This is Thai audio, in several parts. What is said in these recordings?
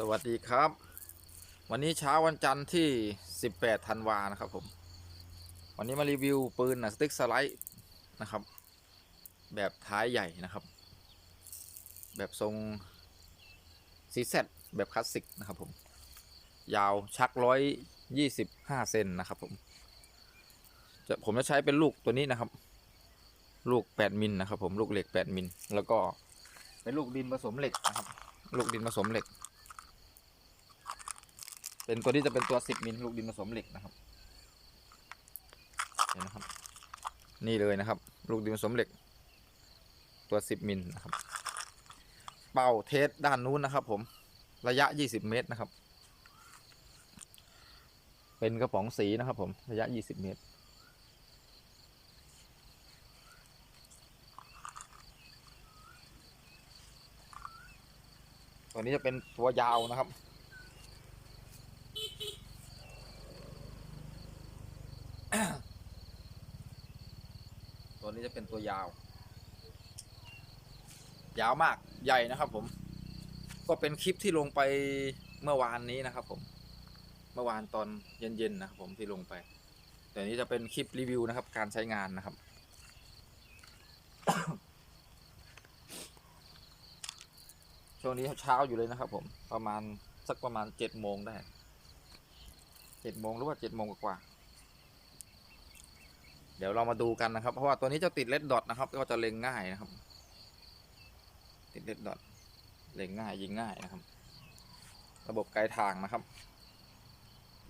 สวัสดีครับ วันนี้เช้าวันจันทร์ที่ 18 ธันวานะครับผม วันนี้มารีวิวปืนหนังสติ๊กสไลด์นะครับ แบบท้ายใหญ่นะครับ แบบทรงซีแซแบบคลาสสิกนะครับผม ยาวชักร้อยยี่สิบห้าเซนนะครับผมจะผมจะใช้เป็นลูกตัวนี้นะครับ ลูก8มิลนะครับผมลูกเหล็ก8มิลแล้วก็เป็นลูกดินผสมเหล็กนะครับ ลูกดินผสมเหล็ก เป็นตัวนี้จะเป็นตัว 10 มิลลูกดินผสมเหล็กนะครับเห็นนะครับ นี่เลยนะครับ ลูกดินผสมเหล็ก ตัว 10 มิลนะครับ เป่าเทสด้านนู้นนะครับ ผมระยะ 20 เมตรนะครับ เป็นกระป๋องสีนะครับผมระยะ 20 เมตรตัวนี้จะเป็นตัวยาวนะครับ ตัว นี้จะเป็นตัวยาว ยาวมากใหญ่นะครับ ผม ก็เป็นคลิปที่ลงไปเมื่อวานนี้นะครับ ผม เมื่อวานตอนเย็นๆนะครับผมที่ลงไป แต่นี้จะเป็นคลิปรีวิวนะครับ การใช้งานนะครับช่วงนี้เช้าอยู่เลยนะครับ ผมประมาณสักประมาณเจ็ดโมงได้เจ็ดโมงหรือว่าเจ็ดโมงกว่า เดี๋ยวเรามาดูกันนะครับ เพราะว่าตัวนี้จะติดเลดดอทนะครับก็จะเล็งง่ายนะครับ ติดเลดดอทเล็งง่ายยิงง่ายนะครับ ระบบไกลทางนะครับ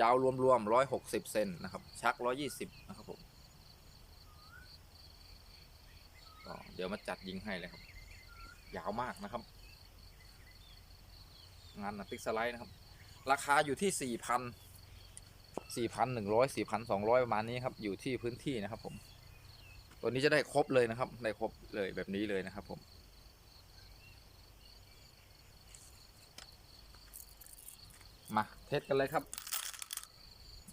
ยาวรวมๆร้อยหกสิบเซนนะครับ ชักร้อยี่สิบนะครับผมก็เดี๋ยวมาจัดยิงให้เลยครับ ยาวมากนะครับ งานนังติ๊กสไลด์นะครับ ราคาอยู่ที่สี่พัน สี่พันหนึ่งร้อยสี่พันสองร้อยประมาณนี้ครับ อยู่ที่พื้นที่นะครับ ผม ตัวนี้จะได้ครบเลยนะครับ ได้ครบเลยแบบนี้เลยนะครับ ผม มาเทสกันเลยครับ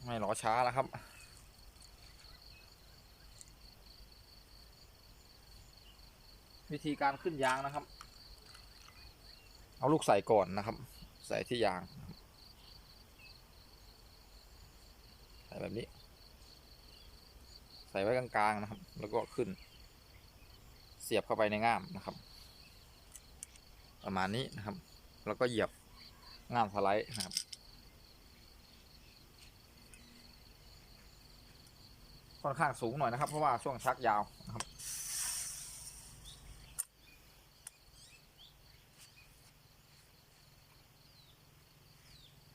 ไม่รอช้าแล้วครับวิธีการขึ้นยางนะครับ เอาลูกใส่ก่อนนะครับ ใส่ที่ยางนะครับ ใส่แบบนี้ ใส่ไว้กลางๆนะครับ แล้วก็ขึ้น เสียบเข้าไปในง่ามนะครับ ประมาณนี้นะครับ แล้วก็เหยียบง่ามสไลด์นะครับค่อนข้างสูงหน่อยนะครับ เพราะว่าช่วงชักยาวนะครับ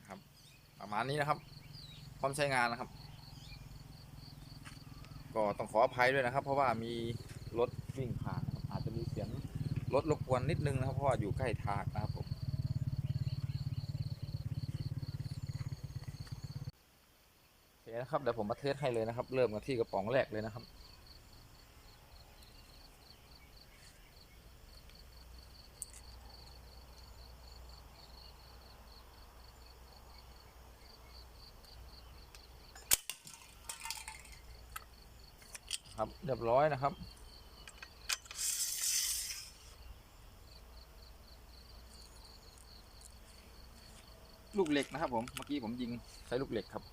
ครับ ประมาณนี้นะครับ ร้อมใช้งานนะครับ ก็ต้องขออภัยด้วยนะครับ เพราะว่ามีรถวิ่งผ่านนะครับอาจจะมีเสียงรถรบกวนนิดนึงนะครับเพราะว่าอยู่ใกล้ทางนะครับผมโอเคนะครับเดี๋ยวผมมาเทสให้เลยนะครับ เริ่มกันที่กระป๋องแรกเลยนะครับ ครับเรียบร้อยนะครับ ลูกเหล็กนะครับ ผมเมื่อกี้ผมยิงใช้ลูกเหล็กครับ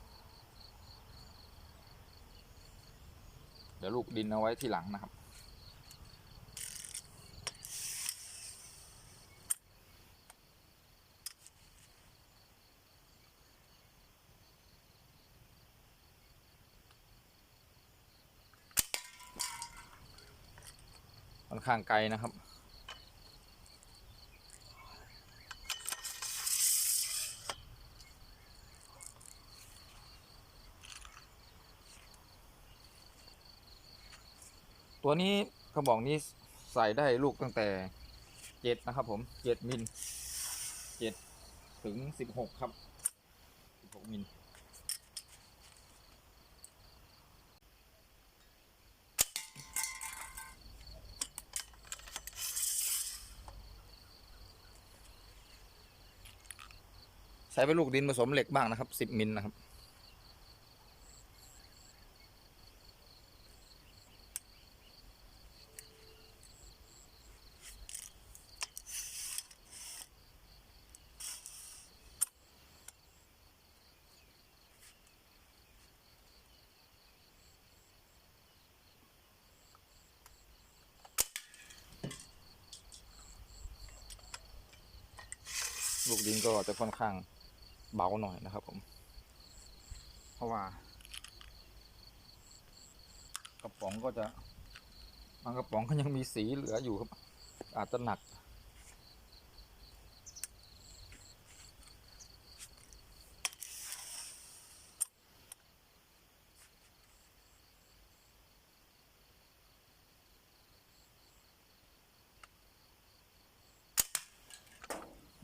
เดี๋ยวลูกดินเอาไว้ที่หลังนะครับ ข้างไกลนะครับ ตัวนี้กระบอกนี้ใส่ได้ลูกตั้งแต่เจ็ดนะครับผมเจ็ดมิลเจ็ดถึงสิบหกครับสิบหกมิล ใช้ไปลูกดินผสมเหล็กบ้างนะครับสิบมิลนะครับ ลูกดินก็จะค่อนข้าง เบาหน่อยนะครับผม เพราะว่า กระป๋องก็จะ บางกระป๋องก็ยังมีสีเหลืออยู่ครับ อาจจะหนัก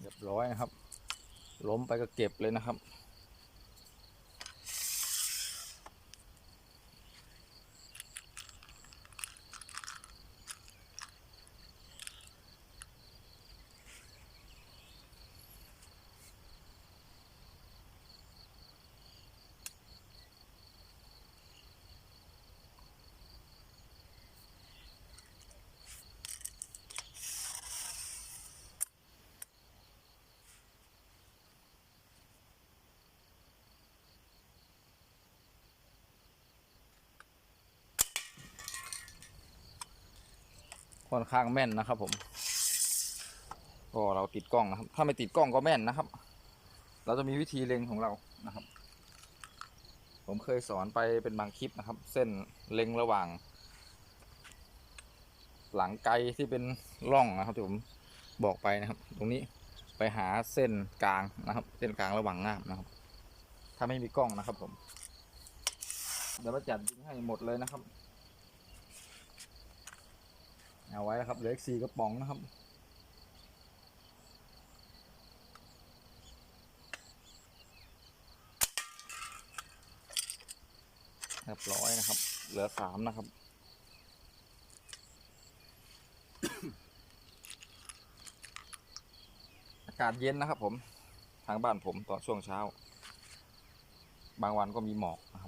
เรียบร้อยนะครับ ล้มไปก็เก็บเลยนะครับ ค่อนข้างแม่นนะครับผม ก็เราติดกล้องนะครับ ถ้าไม่ติดกล้องก็แม่นนะครับ เราจะมีวิธีเล็งของเรานะครับ ผมเคยสอนไปเป็นบางคลิปนะครับ เส้นเล็งระหว่าง หลังไกลที่เป็นร่องนะครับที่ผมบอกไปนะครับ ตรงนี้ไปหาเส้นกลางนะครับ เส้นกลางระหว่างง่ามนะครับ ถ้าไม่มีกล้องนะครับผมเดี๋ยวเราจัดยิงให้หมดเลยนะครับ เอาไว้นะครับเหลืออีกสี่กระป๋องนะครับ เรียบร้อยนะครับ เหลือสามนะครับอากาศเย็นนะครับผมทางบ้านผมตอนช่วงเช้า บางวันก็มีหมอกนะครับ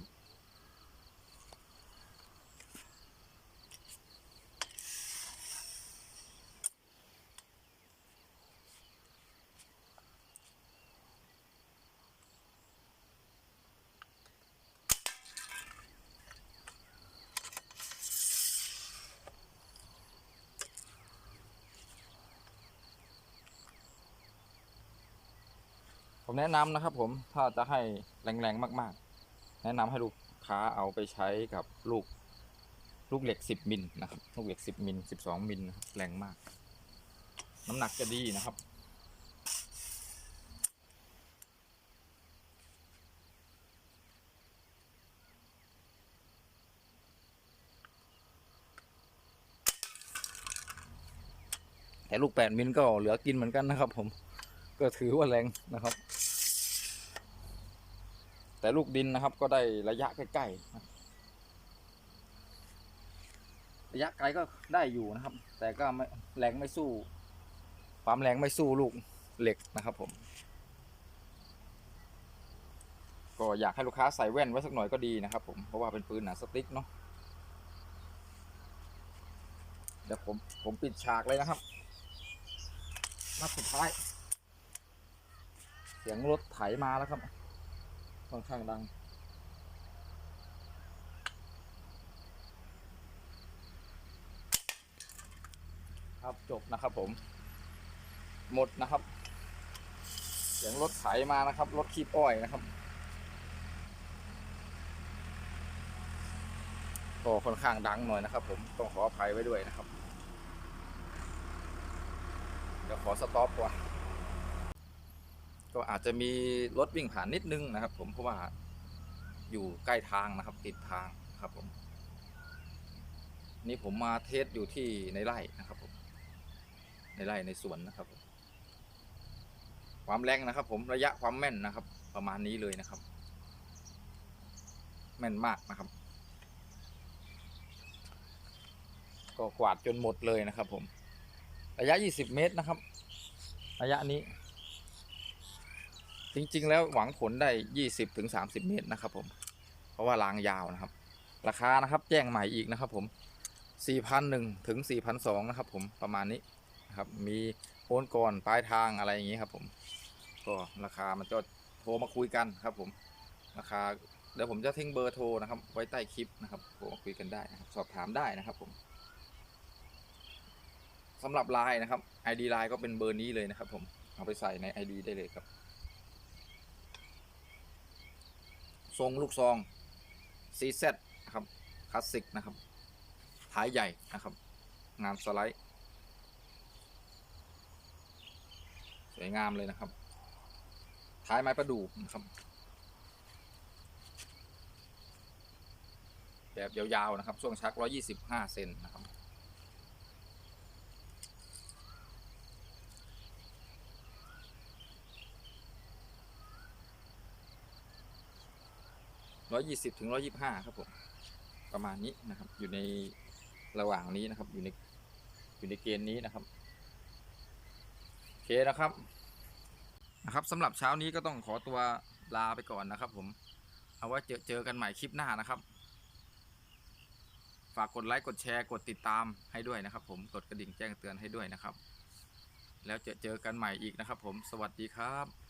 ผมแนะนำนะครับผมถ้าจะให้แรงๆมาก ๆ แนะนำให้ลูกค้าเอาไปใช้กับลูกลูกเหล็ก 10 มิลนะครับ ลูกเหล็ก 10 มิล 12 มิลนะครับแรงมาก น้ำหนักจะดีนะครับ แต่ลูก 8 มิลก็เหลือกินเหมือนกันนะครับผม ก็ถือว่าแรงนะครับ แต่ลูกดินนะครับก็ได้ระยะใกล้ๆระยะไกลก็ได้อยู่นะครับ แต่ก็ไม่แรงไม่สู้ความแรงไม่สู้ลูกเหล็กนะครับผม ก็อยากให้ลูกค้าใส่แว่นไว้สักหน่อยก็ดีนะครับ ผมเพราะว่าเป็นปืนหนังสติ๊กเนาะเดี๋ยวผมผมปิดฉากเลยนะครับนัดสุดท้าย เสียงรถไถมาแล้วครับ ค่อนข้างดัง ครับจบนะครับผม หมดนะครับ เสียงรถไถมานะครับ รถคีบอ้อยนะครับก็ค่อนข้างดังหน่อยนะครับ ผมต้องขออภัยไว้ด้วยนะครับ เดี๋ยวขอสต็อปก่อน ก็อาจจะมีรถวิ่งผ่านนิดนึงนะครับผมเพราะว่าอยู่ใกล้ทางนะครับ ติดทางครับผมนี่ผมมาเทสอยู่ที่ในไร่นะครับผมในไร่ในสวนนะครับผมความแรงนะครับ ผมระยะความแม่นนะครับ ประมาณนี้เลยนะครับ แม่นมากนะครับ ก็กวาดจนหมดเลยนะครับ ผม ระยะ 20 เมตรนะครับ ระยะนี้ จริง ๆ แล้วหวังผลได้ 20ถึง30เมตรนะครับ ผม เพราะว่ารางยาวนะครับ ราคานะครับแจ้งใหม่อีกนะครับ ผม4,001ถึง4,002นะครับ ผมประมาณนี้นะครับ มีโอนก่อนปลายทางอะไรอย่างนี้ครับ ผม ก็ราคามันจะโทรมาคุยกันครับ ผมราคาเดี๋ยวผมจะทิ้งเบอร์โทรนะครับ ไว้ใต้คลิปนะครับโทรมาคุยกันได้นะครับ สอบถามได้นะครับ ผมสำหรับไลน์นะครับ ID ไลน์ก็เป็นเบอร์นี้เลยนะครับ ผมเอาไปใส่ใน ID ได้เลยครับ ทรงลูกซอง CZ นะครับคลาสสิกนะครับท้ายใหญ่นะครับ งานสไลด์ สวยงามเลยนะครับ ท้ายไม้ประดู่นะครับ แบบยาวๆนะครับช่วงชัก 125 เซนนะครับ 120ถึง125ครับผมประมาณนี้นะครับ อยู่ในระหว่างนี้นะครับ อยู่ในอยู่ในเกณฑ์นี้นะครับโอเคนะครับนะครับสำหรับเช้านี้ก็ต้องขอตัวลาไปก่อนนะครับ ผมเอาไว่าเจอเจอกันใหม่คลิปหน้านะครับ ฝากกดไลค์กดแชร์กดติดตามให้ด้วยนะครับ ผมกดกระดิ่งแจ้งเตือนให้ด้วยนะครับ แล้วเจอเจอกันใหม่อีกนะครับ ผมสวัสดีครับ